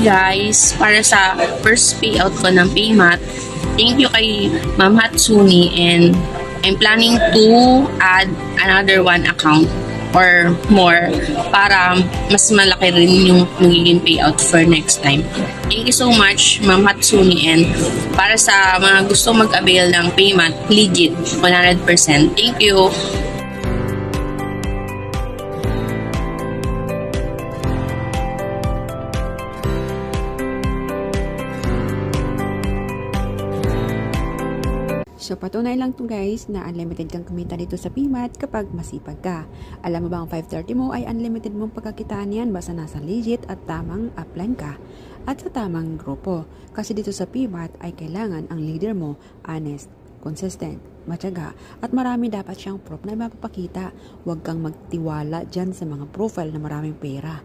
guys, para sa first payout ko ng Paymat, thank you kay Ma'am Hatsuni and I'm planning to add another one account or more para mas malaki rin yung magiging payout for next time. Thank you so much, Ma'am Hatsuni and para sa mga gusto mag-avail ng Paymat, legit, 100%. Thank you! So patunay lang to guys na unlimited kang kumita dito sa PMAT kapag masipag ka. Alam mo ba ang 530 mo ay unlimited mong pagkakitaan yan basta nasa legit at tamang upline ka at sa tamang grupo. Kasi dito sa PMAT ay kailangan ang leader mo honest, consistent, matyaga at marami dapat siyang proof na mapapakita. Huwag kang magtiwala dyan sa mga profile na maraming pera.